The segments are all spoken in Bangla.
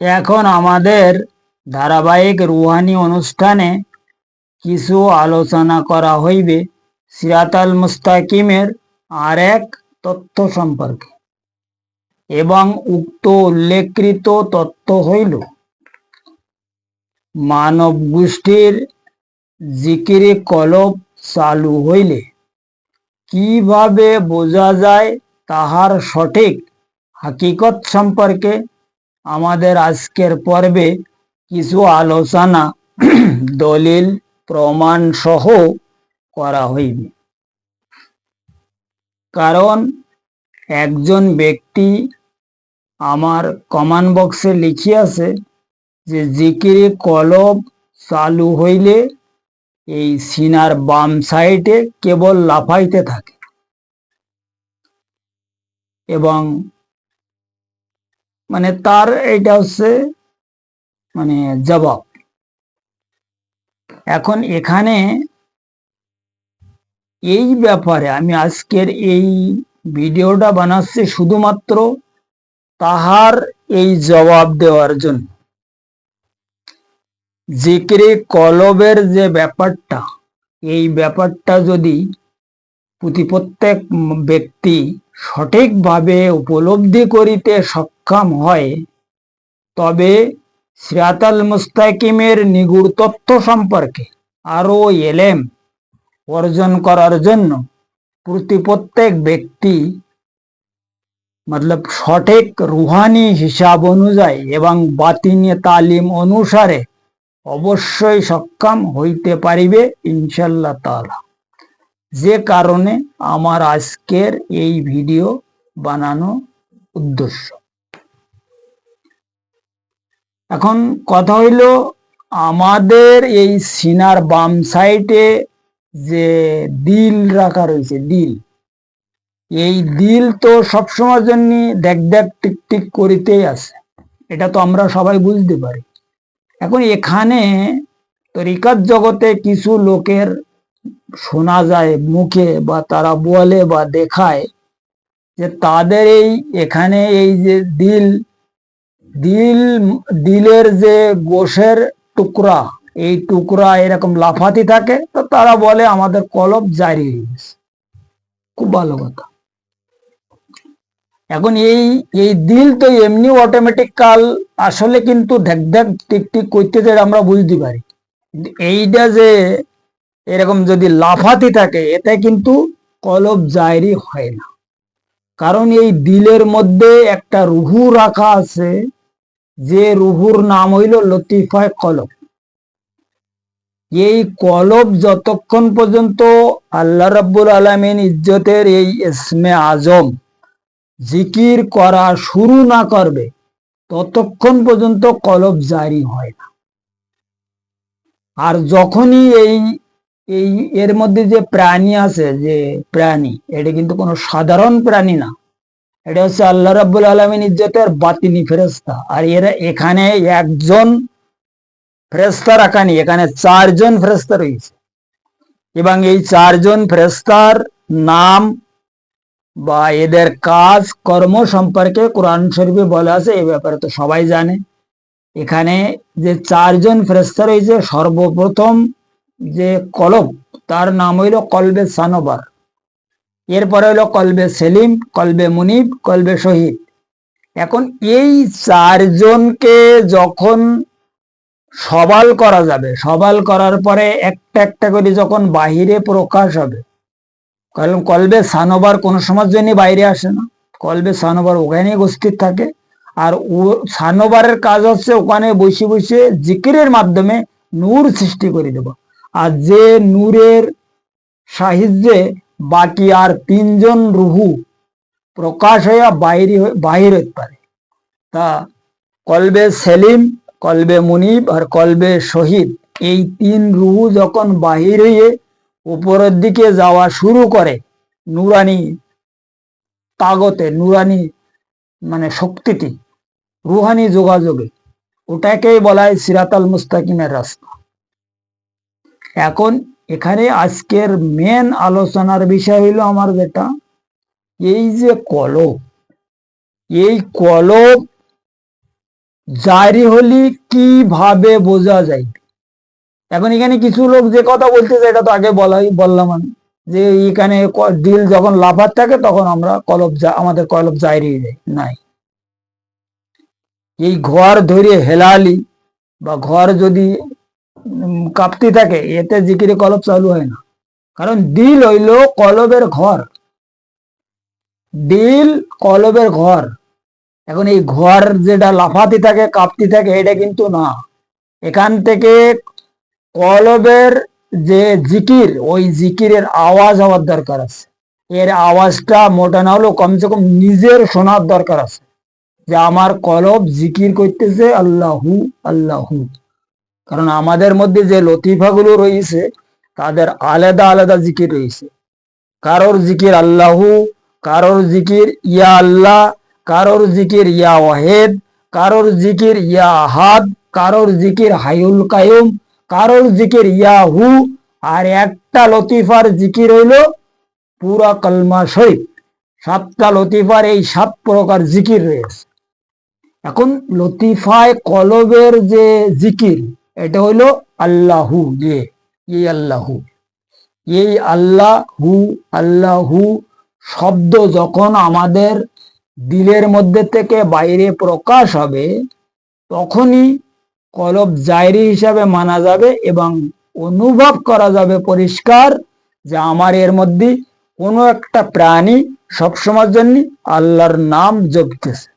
এখন আমাদের ধারাবাহিক রুহানি অনুষ্ঠানে কিছু আলোচনা করা হইবে সিরাতাল মুস্তাকিমের আর এক তথ্য সম্পর্কে। এবং উক্ত উল্লেখকৃত তথ্য হইল মানব গোষ্ঠীর জিকিরে কলব চালু হইলে কীভাবে বোঝা যায় তাহার সঠিক হাকিকত সম্পর্কে? আমাদের আজকের পর্বে কিছু আলোচনা, দলিল, প্রমাণ সহ করা হইবে। কারণ একজন ব্যক্তি আমার কমান বক্সে লিখিয়াছে যে জিকিরে কলব চালু হইলে এই সিনার বাম সাইডে কেবল লাফাইতে থাকে এবং মানে তার এটা হচ্ছে মানে জবাব। এখন এখানে এই ব্যাপারে আমি আজকের এই ভিডিওটা বানাচ্ছি শুধুমাত্র তাহার এই জবাব দেওয়ার জন্য। জিক্রে কলবের যে ব্যাপারটা, এই ব্যাপারটা যদি প্রতি প্রত্যেক ব্যক্তি সঠিকভাবে উপলব্ধি করিতে সক্ষম হয়। তবে সিরাতাল মুস্তাকিমের নিগুড় তথ্য সম্পর্কে আরও এলেম অর্জন করার জন্য প্রতি প্রত্যেক ব্যক্তি মতলব সঠিক রুহানি হিসাব অনুযায়ী এবং বাতিনি তালিম অনুসারে অবশ্যই সক্ষম হইতে পারিবে ইনশাল্লাহ তাআলা। যে কারণে আমার আজকের এই ভিডিও বানানো উদ্দেশ্য। এখন কথা হইল, আমাদের এই সিনার বাম সাইডে যে দিল রাখা রয়েছে, দিল। এই দিল তো সবসময়ের জন্য দেখ দেখ টিক টিক করিতেই আছে। এটা তো আমরা সবাই বুঝতে পারি। এখন এখানে তরিকাত জগতে কিছু লোকের শোনা যায় মুখে বা তারা বলে বা দেখায় যে তাদের এই এখানে এই যে দিল দিল, দিলের যে গোশের টুকরা, এই টুকরা এরকম লাফাতি থাকে, তো তারা বলে আমাদের কলব জারি হয়ে গেছে। খুব ভালো কথা। এখন এই এই দিল তো এমনি অটোমেটিক কাল, আসলে কিন্তু ঢেক ঢেক টিক টিক করতে আমরা বুঝতে পারি। এইটা যে এরকম যদি লাফাতি থাকে, এতে কিন্তু কলব জায়রি হয় না। কারণ এই দিলের মধ্যে একটা রুহু রাখা আছে, যে রুহুর নাম হইল লতিফায় কলব। এই কলব যতক্ষণ পর্যন্ত আল্লাহ রাব্বুল আলমিন ইজ্জতের এই ইসমে আজম জিকির করা শুরু না করবে, ততক্ষণ পর্যন্ত কলব জারি হয় না। আর যখনই এই এই এর মধ্যে যে প্রাণী আছে, যে প্রাণী, এটা কিন্তু কোনো সাধারণ প্রাণী না। এটা হচ্ছে আল্লাহ রাব্বুল আলমিন ইজ্জতের বাতিনি ফেরেস্তা আর এরা এখানে একজন ফেরেস্তা রাখানি এখানে চারজন ফেরেস্তা রয়েছে। এবং এই চারজন ফেরেস্তার নাম বা এদের কাজ, কর্ম সম্পর্কে কোরআন শরীফে বলা আছে এই ব্যাপারে তো সবাই জানে। এখানে যে চারজন ফেরেস্তা রয়েছে, সর্বপ্রথম যে কলব, তার নাম হইল কলবে সানোবার। এরপরে হইল কলবে সেলিম, কলবে মুনিব, কলবে শহীদ। এখন এই চারজনকে যখন সবাল করা যাবে, সবাল করার পরে একটা একটা করে যখন বাহিরে প্রকাশ হবে, কারণ কলবে সানোবার কোনো সময় জন্য বাইরে আসে না। কলবে সানোবার ওখানে উপস্থিত থাকে। আর ও সানোবারের কাজ হচ্ছে ওখানে বসে বসে জিকিরের মাধ্যমে নূর সৃষ্টি করে দেব আর যে নূরের সাহিত্যে বাকি আর তিনজন রুহু প্রকাশ হইয়া বাইরে বাহির হতে পারে। তা কলবে সেলিম, কলবে মুনিব আর কলবে শহীদ, এই তিন রুহু যখন বাহির হয়ে উপরের দিকে যাওয়া শুরু করে, নুরানি তাগতে, নুরানি মানে শক্তিটি, রুহানি যোগাযোগে, ওটাকেই বলা হয় সিরাতাল মুস্তাকিমের রাস্তা। এখন এখানে আজকের মেন আলোচনার বিষয় হইল আমার যেটা, এই যে কলব, এই কলব জারি হলি কীভাবে বোঝা যায়? এখন এখানে কিছু লোক যে কথা বলতে বলতেছে এটা তো আগে বলাই, বললাম আমি, যে এখানে দিল যখন লাফার থাকে তখন আমরা কলব আমাদের কলব জারি হয়ে যায় নাই। এই ঘর ধরে হেলালি বা ঘর যদি কাঁপতে থাকে, এতে জিকিরে কলব চালু হয় না। কারণ দিল হইল কলবের ঘর। দিল কলবের ঘর। এখন এই ঘর যেটা লাফাতে থাকে, কাঁপতে থাকে, এটা কিন্তু না। এখান থেকে কলবের যে জিকির, ওই জিকিরের আওয়াজ হওয়ার দরকার আছে। এর আওয়াজটা মোটা না হলেও কমসে কম নিজের শোনার দরকার আছে। যে আমার কলব জিকির করতেছে আল্লাহু আল্লাহু। কারণ আমাদের মধ্যে যে লতিফাগুলো রয়েছে, তাদের আলাদা আলাদা জিকির রয়েছে। কারোর জিকির আল্লাহু, কারোর জিকির ইয়া আল্লাহ, কারোর জিকির ইয়া ওয়াহেদ, কারোর জিকির ইয়া আহাদ, কারোর জিকির হায়ুল কায়ুম কারোর জিকির ইয়া হু, আর একটা লতিফার জিকির হইল পুরা কলমা শরীফ। সাতটা লতিফার এই সাত প্রকার জিকির রয়েছে। এখন লতিফায় কলবের যে জিকির এটা হইল আল্লাহু যে এই আল্লাহু। এই আল্লাহু আল্লাহু শব্দ যখন আমাদের দিলের মধ্যে থেকে বাইরে প্রকাশ হবে, তখনই কলব জায়রি হিসাবে মানা যাবে এবং অনুভব করা যাবে পরিষ্কার যে আমার এর মধ্যে কোনো একটা প্রাণী সবসময়ের জন্য আল্লাহর নাম জপতেছে।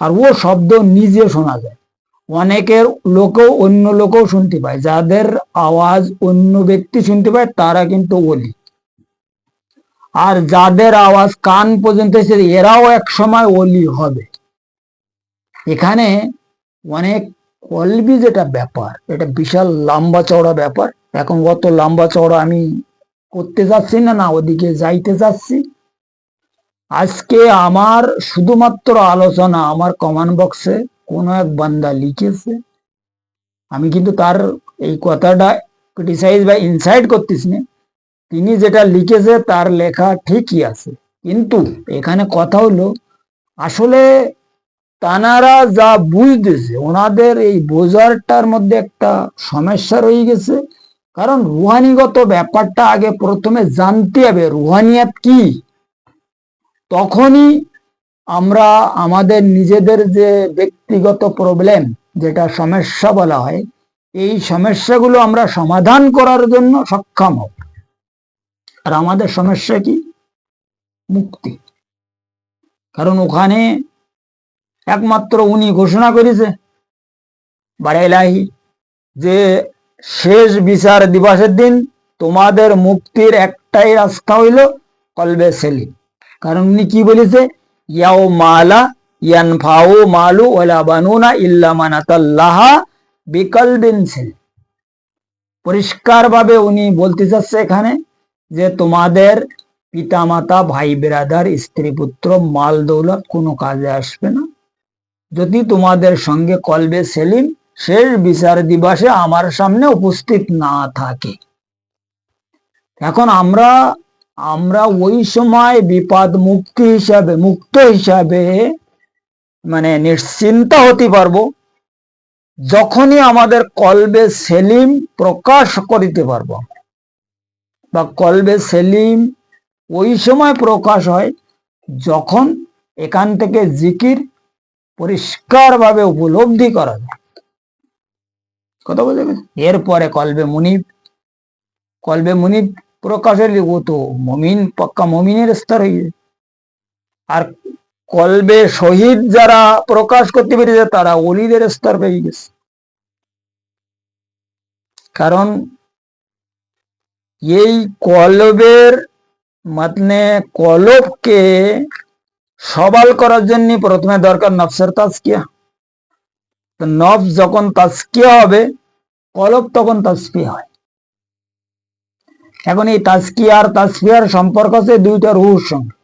আর ও শব্দ নিজে শোনা যায়। অনেকের লোকও অন্য লোকও শুনতে পায়। যাদের আওয়াজ অন্য ব্যক্তি শুনতে পায়, তারা কিন্তু ওলি আর যাদের আওয়াজ কান পর্যন্ত এসেছে এরাও এক সময় ওলি হবে। এখানে অনেক কলবি যেটা ব্যাপার, এটা বিশাল লম্বা চওড়া ব্যাপার। এখন অত লম্বা চওড়া আমি করতে যাচ্ছি না না ওদিকে যাইতে যাচ্ছি। আজকে আমার শুধুমাত্র আলোচনা আমার কমেন্ট বক্সে কোনো এক বান্দা লিখেছে। আমি কিন্তু তার এই কথাটা ক্রিটিসাইজ বা ইনসাইড করতেছি না। তিনি যেটা লিখেছে তার লেখা ঠিকই আছে। কিন্তু এখানে কথা হলো, আসলে তানারা যা বুঝতেছে, ওনাদের এই বোঝারটার মধ্যে একটা সমস্যা রয়ে গেছে। কারণ রুহানিগত ব্যাপারটা আগে প্রথমে জানতে হবে, রুহানিয়াত কি? তখনই আমরা আমাদের নিজেদের যে ব্যক্তিগত প্রবলেম যেটা সমস্যা বলা হয়, এই সমস্যাগুলো আমরা সমাধান করার জন্য সক্ষম হব। আর আমাদের সমস্যা কি? মুক্তি। কারণ ওখানে একমাত্র উনি ঘোষণা করেছে বাড়াইলাহি যে শেষ বিচার দিবসের দিন তোমাদের মুক্তির একটাই রাস্তা হইল কলবে সেলিম। কারণ উনি কি বলেছে? ইয়াও মালা ইয়ান মালু ওলা বানুনা ইল্লা মানাতাল্লাহা বিকলবিন সেলিম পরিষ্কার ভাবে উনি বলতে চাচ্ছে এখানে যে তোমাদের পিতামাতা, ভাই বেরাদার, স্ত্রী পুত্র, মাল দৌলত কোনো কাজে আসবে না। যদি তোমাদের সঙ্গে কলবে সেলিম, শেষ বিচার দিবসে আমার সামনে উপস্থিত না থাকে। এখন আমরা আমরা ওই সময় বিপদ মুক্তি হিসাবে, মুক্ত হিসাবে মানে নিশ্চিন্ত হতে পারব, যখনই আমাদের কলবে সেলিম প্রকাশ করিতে পারব বা কলবে সেলিম ওই সময় প্রকাশ হয়, যখন এখান থেকে জিকির পরিষ্কারভাবে উপলব্ধি করা যায় কথা গেছে? এরপরে কলবে মুনিব কলবে মুনিব প্রকাশের ও তো মমিন, পাক্কা মমিনের স্তর। যায়। আর কলবে শহীদ যারা প্রকাশ করতে পেরেছে, তারা অলিদের স্তর পেয়ে গেছে। কারণ এই কলবের মানে কলবকে সবাল করার জন্য প্রথমে দরকার নফসের তাজকিয়া। তো নফস যখন তাজকিয়া হবে, কলব তখন তাজকিয়া হয়। এখন এই তাজকিয়ার সম্পর্ক আছে দুইটা রুহুর সঙ্গে।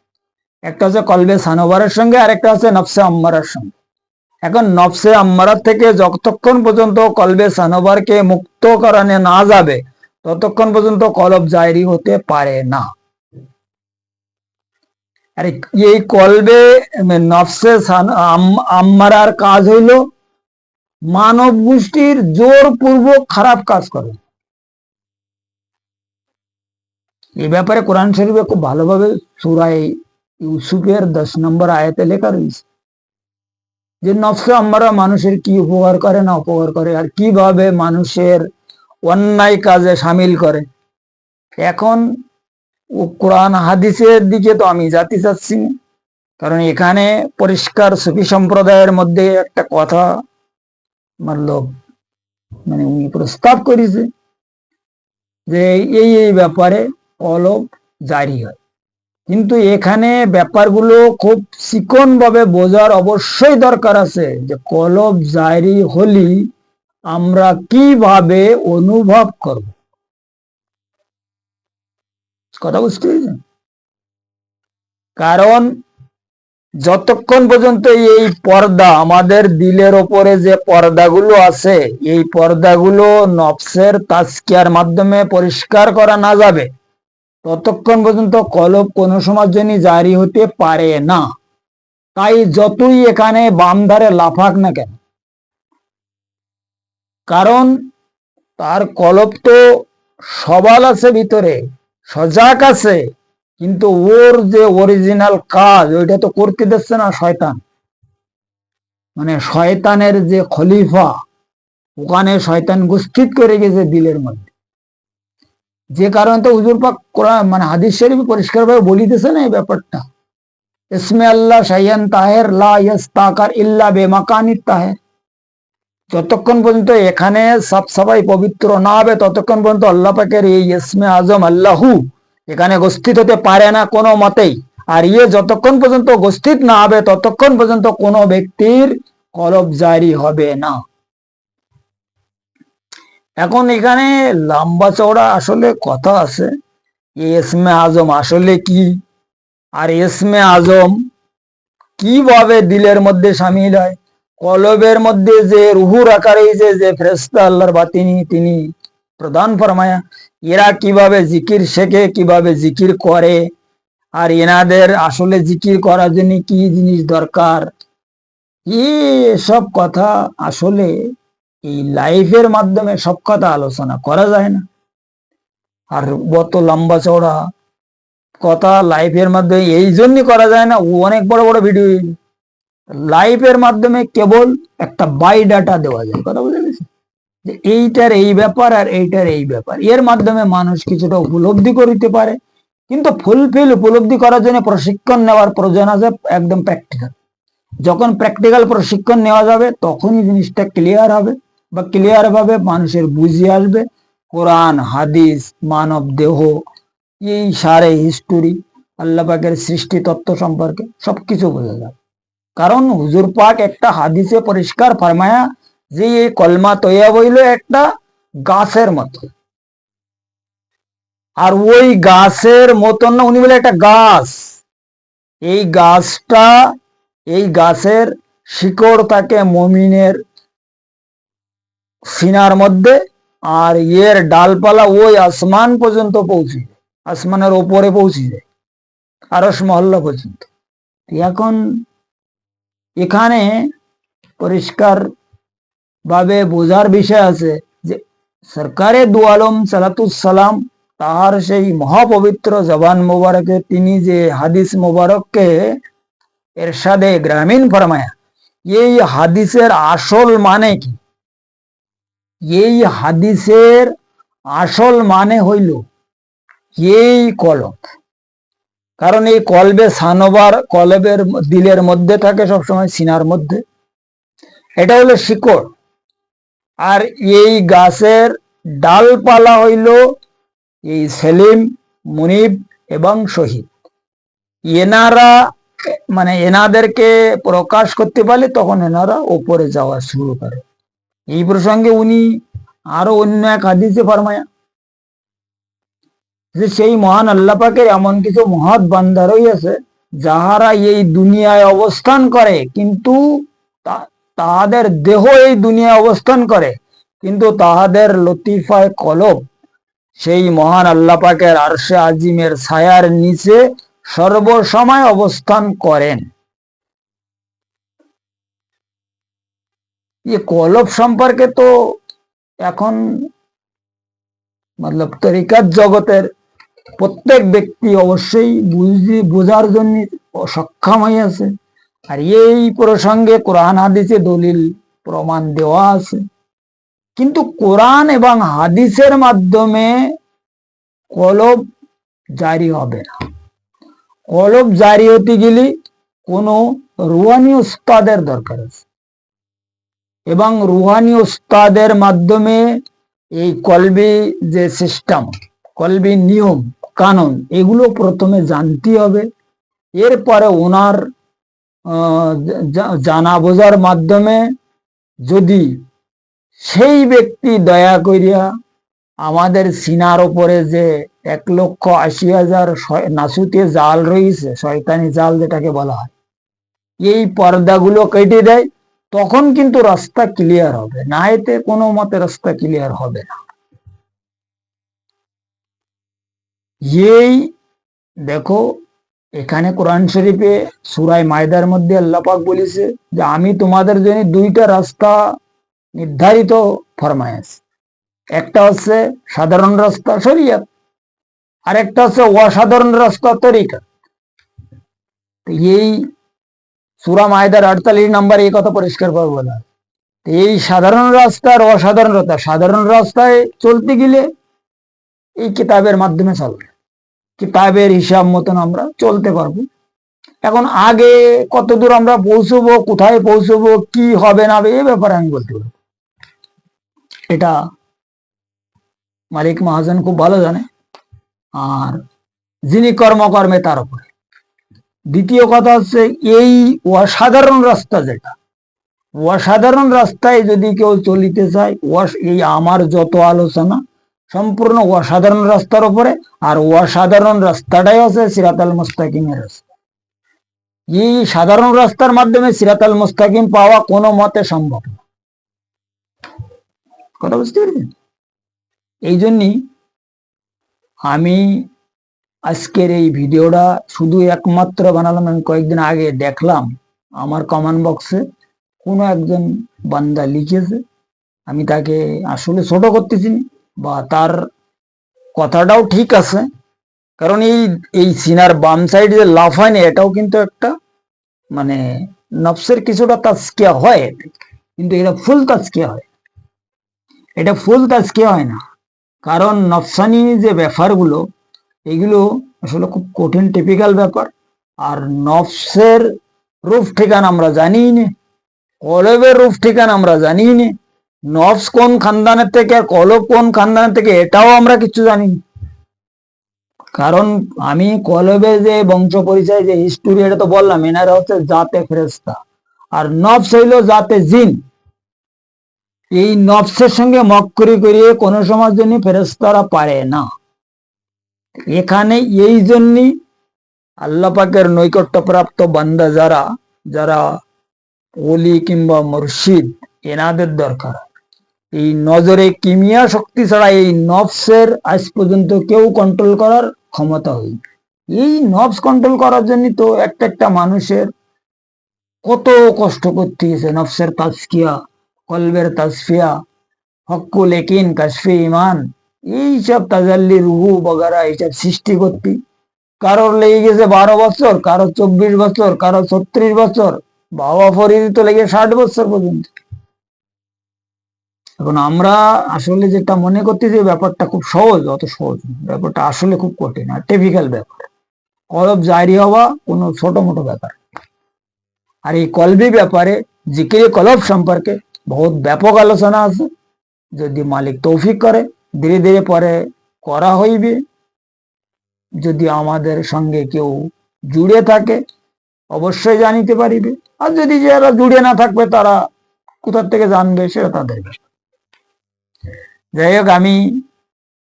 একটা হচ্ছে কলবে সানোবারের সঙ্গে আর একটা হচ্ছে নফসে আম্মারার সঙ্গে। এখন নফসে আম্মারার থেকে যতক্ষণ পর্যন্ত কলবে সানোবারকে মুক্ত করানো না যাবে, ততক্ষণ পর্যন্ত কলব জায়রি হতে পারে না। আর, এই কলবে নফসে আম্মারার কাজ হইল মানব গোষ্ঠীর জোরপূর্বক খারাপ কাজ করে। এই ব্যাপারে কোরআন শরীফে খুব ভালোভাবে সুরাই ইউসুফের দশ নম্বর আয়াতে লেখা রয়েছে যে, নফসে আমরা মানুষের কি উপকার করে না উপকার করে, আর কীভাবে মানুষের অন্যায় কাজে সামিল করে। এখন ও কোরআন হাদিসের দিকে তো আমি যাতে চাচ্ছি কারণ এখানে পরিষ্কার সুফি সম্প্রদায়ের মধ্যে একটা কথা লোক মানে উনি প্রস্তাব করেছে যে, এই এই ব্যাপারে কলব জারি হয়। কিন্তু এখানে ব্যাপারগুলো খুব চিকন ভাবে বোঝার অবশ্যই দরকার আছে যে কলব জারি হলি আমরা কীভাবে অনুভব করব। কথা বুঝতে কারণ যতক্ষণ পর্যন্ত এই পর্দা আমাদের দিলের ওপরে যে পর্দাগুলো আছে, এই পর্দাগুলো নফসের তাস্কিয়ার মাধ্যমে পরিষ্কার করা না যাবে ততক্ষণ পর্যন্ত কলব কোনো সময় জন্য জারি হতে পারে না। তাই যতই এখানে বাম ধারে লাফাক না কেন, কারণ তার কলব তো সবাল আছে ভিতরে, সজাগ আছে, কিন্তু ওর যে অরিজিনাল কাজ, ওইটা তো করতে দিচ্ছে না শয়তান। মানে শয়তানের যে খলিফা, ওখানে শয়তান গুস্থিত করে গেছে দিলের মধ্যে। যে কারণে তো হুজুর পাক কোরআন মানে হাদিস শরীফ পরিষ্কার ভাবে বলিতেছে না এই ব্যাপারটা। ইসমে আল্লাহ শাইয়ান তাহের, লা ইয়াস্তাকার ইল্লা বেমাকানিত তাহের। যতক্ষণ পর্যন্ত এখানে সব সবাই পবিত্র না হবে, ততক্ষণ পর্যন্ত আল্লাহ পাকের এই ইসমে আজম আল্লাহু এখানে উপস্থিত হতে পারে না কোনো মতেই। আর ইয়ে যতক্ষণ পর্যন্ত উপস্থিত না হবে, ততক্ষণ পর্যন্ত কোনো ব্যক্তির কলব জারি হবে না। এখন এখানে লম্বা চওড়া আসলে কথা আছে। এই ইসমে আজম আসলে কি? আর ইসমে আজম কীভাবে দিলের মধ্যে সামিল হয়? কলবের মধ্যে যে রুহুর আকারে যে যে ফেরেস্তা আল্লাহর বাতিনি তিনি প্রদান ফরমায়া, এরা কীভাবে জিকির শেখে, কীভাবে জিকির করে? আর এনাদের আসলে জিকির করার জন্য কি জিনিস দরকার? এসব কথা আসলে এই লাইফের মাধ্যমে সব কথা আলোচনা করা যায় না। আর অত লম্বা চওড়া কথা লাইফের মাধ্যমে এই জন্যই করা যায় না অনেক বড় বড় ভিডিও লাইফের মাধ্যমে কেবল একটা বাই ডাটা দেওয়া যায়, কথা বুঝে গেছে যে এইটার এই ব্যাপার আর এইটার এই ব্যাপার। এর মাধ্যমে মানুষ কিছুটা উপলব্ধি করিতে পারে, কিন্তু ফুলফিল উপলব্ধি করার জন্য প্রশিক্ষণ নেওয়ার প্রয়োজন আছে একদম প্র্যাকটিক্যাল যখন প্র্যাকটিক্যাল প্রশিক্ষণ নেওয়া যাবে, তখনই জিনিসটা ক্লিয়ার হবে। বা ক্লিয়ার ভাবে মানুষের বুঝিয়ে আসবে। কোরআন, হাদিস, মানব দেহ, এই সারে হিস্টোরি আল্লাহ পাকের সৃষ্টি তত্ত্ব সম্পর্কে সবকিছু বোঝা যাবে কারণ হুজুর পাক একটা হাদিসে পরিষ্কার ফরমায়া, যে এই কলমা তৈয়া বইল একটা গাছের মতো। আর ওই গাছের মতন না, উনি বলে একটা গাছ। এই গাছটা, এই গাছের শিকড় থাকে মমিনের সিনার মধ্যে আর এর ডালপালা ওই আসমান পর্যন্ত পৌঁছে যায়। আসমানের ওপরে পৌঁছে যায়। আরস মহল্লা পর্যন্ত। এখন এখানে পরিষ্কার ভাবে বোঝার বিষয় আছে যে সরকারে দু আলম সালাতুসালাম তাহার সেই মহাপবিত্র জবান মোবারকে, তিনি যে হাদিস মোবারককে এরশাদে গ্রামীণ ফরমায়া, এই হাদিসের আসল মানে কি? এই হাদিসের আসল মানে হইল এই কলব। কারণ এই কলবে সানোবার কলবের দিলের মধ্যে থাকে সবসময়, সিনার মধ্যে। এটা হলো শিকড়। আর এই গাছের ডালপালা হইল এই সেলিম, মুনিব এবং শহীদ। এনারা মানে এনাদেরকে প্রকাশ করতে পারলে তখন এনারা ওপরে যাওয়া শুরু করে। এই প্রসঙ্গে উনি আরও অন্য এক হাদিসে ফরমায়া যে সেই মহান আল্লাহ পাকের এমন কিছু মহৎ বান্দা রইয়াছে, যাহারা এই দুনিয়ায় অবস্থান করে, কিন্তু তাহাদের দেহ এই দুনিয়ায় অবস্থান করে, কিন্তু তাহাদের লতিফায় কলব। সেই মহান আল্লাহ পাকের আরশে আজিমের ছায়ার নিচে সর্বসময় অবস্থান করেন। ये কলব সম্পর্কে তো এখন মতলব তরিকাত জগতের প্রত্যেক ব্যক্তি অবশ্যই বুঝি বোঝার জন্য সক্ষম হইয়াছে আর এই প্রসঙ্গে কোরআন হাদিসে দলিল প্রমাণ দেওয়া আছে কিন্তু কোরআন এবং হাদিসের মাধ্যমে কলব জারি হবে না কলব জারি হতে গেলে কোনো রুহানি উস্তাদের দরকার আছে এবং রুহানি উস্তাদের মাধ্যমে এই কলবি যে সিস্টেম কলবি নিয়ম, কানুন, এগুলো প্রথমে জানতে হবে। এরপরে ওনার জানা বোঝার মাধ্যমে যদি সেই ব্যক্তি দয়া করিয়া আমাদের সিনার ওপরে যে এক লক্ষ আশি হাজার নাসুতে জাল রয়েছে, শয়তানি জাল যেটাকে বলা হয়, এই পর্দাগুলো কেটে দেয়। তখন কিন্তু রাস্তা ক্লিয়ার হবে। না এতে কোনো মতে রাস্তা ক্লিয়ার হবে না। এই দেখো, এখানে কোরআন শরীফে সুরাই মায়দার মধ্যে আল্লাপাক বলেছে যে, আমি তোমাদের জন্য দুইটা রাস্তা নির্ধারিত ফরমায়াস একটা হচ্ছে সাধারণ রাস্তা শরিয়ত আর একটা হচ্ছে অসাধারণ রাস্তা তরিকা। এই সুরা মায়দার আটতাল্লিশ নাম্বার এই কথা পরিষ্কার করে বলা এই সাধারণ রাস্তা আর অসাধারণ সাধারণ রাস্তায় চলতে গেলে এই কিতাবের মাধ্যমে চলবে। কিতাবের হিসাব মতন আমরা চলতে পারব। এখন আগে কত দূর আমরা পৌঁছবো, কোথায় পৌঁছবো, কি হবে না হবে, এ ব্যাপারে আমি বলতে পারব এটা মালিক মহাজন খুব ভালো জানে। আর যিনি কর্মকর্মে তার উপরে। দ্বিতীয় কথা হচ্ছে এই অসাধারণ রাস্তা যেটা, অসাধারণ রাস্তায় যদি কেউ চলিতে চায় এই আমার যত আলোচনা, সম্পূর্ণ অসাধারণ রাস্তার উপরে, আর অসাধারণ রাস্তাটাই আছে সিরাতাল মুস্তাকিমের রাস্তা। এই সাধারণ রাস্তার মাধ্যমে সিরাতাল মুস্তাকিম পাওয়া কোনো মতে সম্ভব না। কথা বুঝতে পেরেছেন? এই জন্যই আমি আজকের এই ভিডিওটা শুধু একমাত্র বানালাম, আমি কয়েকদিন আগে দেখলাম আমার কমেন্ট বক্সে কোনো একজন বান্দা লিখেছে, আমি তাকে আসলে ছোট করতেছি বা তার কথাটাও ঠিক আছে। কারণ এই এই সিনার বাম সাইড যে লাফায়নি এটাও কিন্তু একটা মানে নফসের কিছুটা তাজকিয়া হয় কিন্তু এটা ফুল তাজকিয়া হয়। এটা ফুল তাজকিয়া হয় না। কারণ নফসানি যে ব্যাপারগুলো এগুলো আসলে খুব কঠিন টিপিক্যাল ব্যাপার। আর নফসের রূপ ঠিকানা আমরা জানি না। কলবের রূপ ঠিকানা আমরা জানি না। নফস কোন খানদানের থেকে আর কলব কোন খানদানের থেকে এটাও আমরা কিছু জানি কারণ আমি কলবে যে বংশ পরিচয়, যে হিস্টোরি এটা তো বললাম, এনারা হচ্ছে জাতে ফেরেস্তা আর নফস হইল জাতে জিন। এই নফসের সঙ্গে মক্করি করিয়ে কোনো সময় জন্য ফেরেস্তারা পারে না। এখানে এই জন্যই আল্লাহ পাকের নৈকট্যপ্রাপ্ত বান্দা যারা যারা ওলি কিংবা মুর্শিদ, এনাদের দরকার। এই নজরে কিমিয়া শক্তি ছাড়া এই নফসের আজ পর্যন্ত কেউ কন্ট্রোল করার ক্ষমতা হয়নি। এই নফস কন্ট্রোল করার জন্য তো একটা একটা মানুষের কত কষ্ট করতে গেছে নফসের তাজকিয়া, কলবের তাজফিয়া হকুল একিন কাশফি ইমান এইসব তাজাল্লি রুহু বগারা এইসব সৃষ্টি করতি। কারোর লেগে গেছে বারো বছর কারও চব্বিশ বছর কারও ছত্রিশ বছর, বাবা ফরিদ তো লেগে ষাট বছর পর্যন্ত। এখন আমরা আসলে যেটা মনে করতে যে ব্যাপারটা খুব সহজ, অত সহজ ব্যাপারটা আসলে খুব কঠিন আর টিপিক্যাল ব্যাপার। কলব জারি হওয়া কোনো ছোট মোটো ব্যাপার। আর এই কলবি ব্যাপারে জিকিরে কলব সম্পর্কে বহুত ব্যাপক আলোচনা আছে। যদি মালিক তৌফিক করে ধীরে ধীরে পরে করা হইবে। যদি আমাদের সঙ্গে কেউ জুড়ে থাকে, অবশ্যই জানিতে পারিবে। আর যদি যারা জুড়ে না থাকবে, তারা কোথার থেকে জানবে, সেটা তাদের যাই হোক, আমি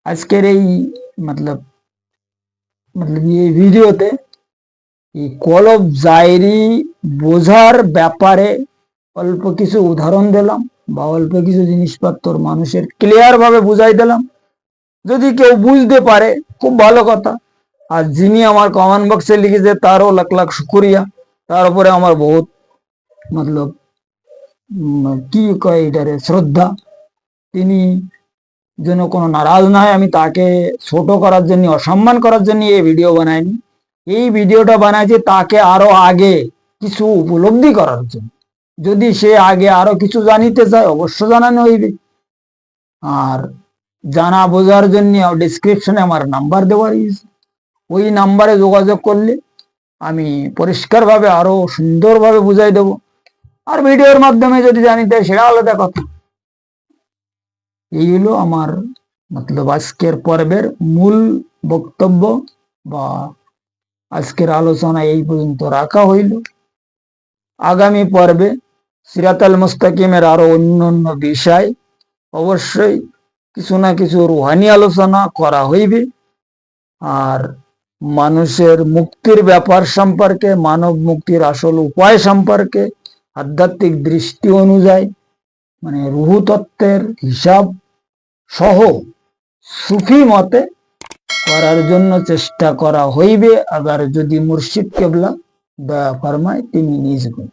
আজকের এই মতলব মতলব এই ভিডিওতে এই কলব জায়রি বোঝার ব্যাপারে অল্প কিছু উদাহরণ দিলাম। বা অল্প কিছু জিনিসপত্র মানুষের ক্লিয়ার ভাবে বুঝাই দিলাম। যদি কেউ বুঝতে পারে, খুব ভালো কথা। আর যিনি আমার কমেন্ট বক্সে লিখেছে, তারও লাখ লাখ শুক্রিয়া। তার উপরে আমার বহুত মতলব কি কয় এটারে, শ্রদ্ধা। তিনি যেন কোনো নারাজ না হয়, আমি তাকে ছোট করার জন্য, অসম্মান করার জন্য এই ভিডিও বানাইনি। এই ভিডিওটা বানাইছি তাকে আরও আগে কিছু উপলব্ধি করার জন্য। যদি সে আগে আরও কিছু জানিতে চায়, অবশ্য জানানো হইবে। আর জানা বোঝার জন্য ডিসক্রিপশনে আমার নাম্বার দেওয়া রয়েছে ওই নাম্বারে যোগাযোগ করলে আমি পরিষ্কারভাবে আরও সুন্দরভাবে বুঝাই দেব। আর ভিডিওর মাধ্যমে যদি জানিতে সেটা আলাদা কথা। এই হলো আমার মতলব আজকের পর্বের মূল বক্তব্য বা আজকের আলোচনা এই পর্যন্ত রাখা হইল। আগামী পর্বে সিরাতাল মুস্তাকিমের আরও অন্য অন্য বিষয়, অবশ্যই কিছু না কিছু রুহানি আলোচনা করা হইবে। আর মানুষের মুক্তির ব্যাপার সম্পর্কে, মানব মুক্তির আসল উপায় সম্পর্কে আধ্যাত্মিক দৃষ্টি অনুযায়ী মানে রুহু তত্ত্বের হিসাব সহ সুফি মতে করার জন্য চেষ্টা করা হইবে। আবার যদি মুর্শিদ কেবলা দয়া ফরমায়, তিনি নিজ গুণ।